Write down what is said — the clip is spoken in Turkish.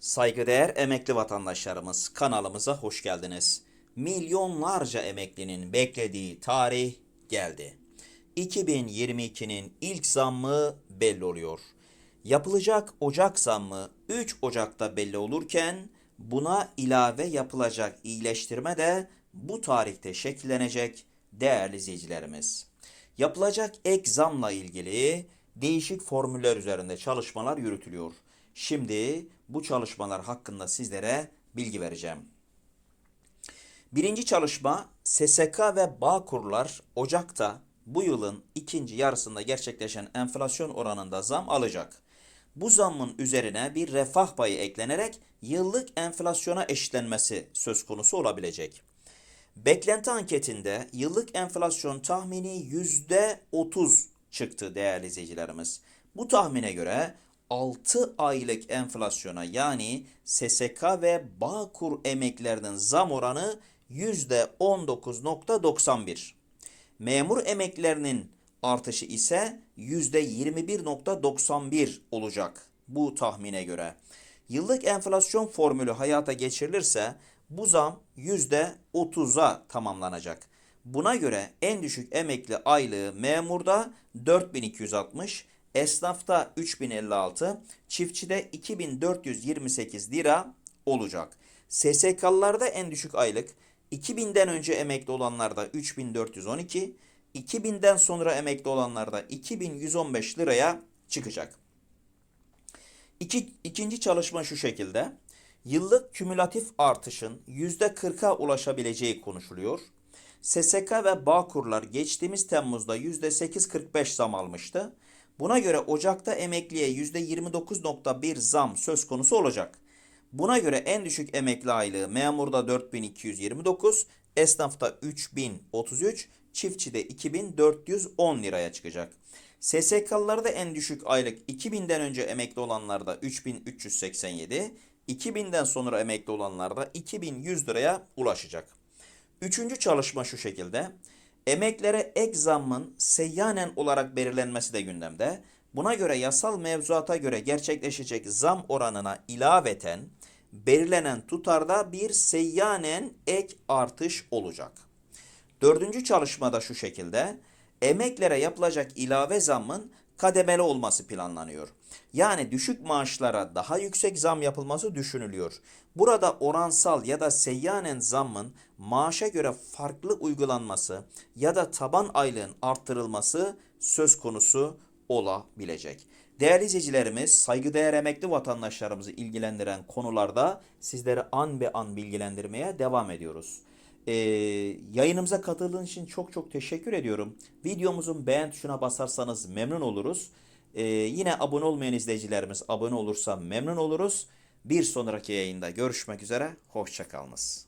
Saygıdeğer emekli vatandaşlarımız kanalımıza hoş geldiniz. Milyonlarca emeklinin beklediği tarih geldi. 2022'nin ilk zammı belli oluyor. Yapılacak Ocak zammı 3 Ocak'ta belli olurken buna ilave yapılacak iyileştirme de bu tarihte şekillenecek değerli izleyicilerimiz. Yapılacak ek zamla ilgili değişik formüller üzerinde çalışmalar yürütülüyor. Şimdi bu çalışmalar hakkında sizlere bilgi vereceğim. Birinci çalışma SSK ve Bağkurlar Ocak'ta bu yılın ikinci yarısında gerçekleşen enflasyon oranında zam alacak. Bu zammın üzerine bir refah payı eklenerek yıllık enflasyona eşitlenmesi söz konusu olabilecek. Beklenti anketinde yıllık enflasyon tahmini %30 çıktı değerli izleyicilerimiz. Bu tahmine göre 6 aylık enflasyona yani SSK ve Bağkur emeklerinin zam oranı %19.91. Memur emeklerinin artışı ise %21.91 olacak bu tahmine göre. Yıllık enflasyon formülü hayata geçirilirse bu zam %30'a tamamlanacak. Buna göre en düşük emekli aylığı memurda 4260, esnafta 3056, çiftçide 2428 lira olacak. SSK'lılarda en düşük aylık 2000'den önce emekli olanlarda 3412, 2000'den sonra emekli olanlarda 2115 liraya çıkacak. İki, ikinci çalışma şu şekilde. Yıllık kümülatif artışın %40'a ulaşabileceği konuşuluyor. SSK ve Bağkurlar geçtiğimiz Temmuz'da %8.45 zam almıştı. Buna göre Ocak'ta emekliye %29.1 zam söz konusu olacak. Buna göre en düşük emekli aylığı memurda 4229, esnafta 3033, çiftçide 2410 liraya çıkacak. SSK'lılarda en düşük aylık 2000'den önce emekli olanlarda 3387, 2000'den sonra emekli olanlarda 2100 liraya ulaşacak. Üçüncü çalışma şu şekilde. Emeklere ek zammın seyyanen olarak belirlenmesi de gündemde. Buna göre yasal mevzuata göre gerçekleşecek zam oranına ilaveten belirlenen tutarda bir seyyanen ek artış olacak. Dördüncü çalışmada şu şekilde emeklere yapılacak ilave zammın kademeli olması planlanıyor. Yani düşük maaşlara daha yüksek zam yapılması düşünülüyor. Burada oransal ya da seyyanen zammın maaşa göre farklı uygulanması ya da taban aylığın arttırılması söz konusu olabilecek. Değerli izleyicilerimiz, saygıdeğer emekli vatandaşlarımızı ilgilendiren konularda sizleri an be an bilgilendirmeye devam ediyoruz. Ee, yayınımıza katıldığınız için çok çok teşekkür ediyorum. Videomuzun beğen tuşuna basarsanız memnun oluruz. Ee, yine abone olmayan izleyicilerimiz abone olursa memnun oluruz. Bir sonraki yayında görüşmek üzere. Hoşçakalınız.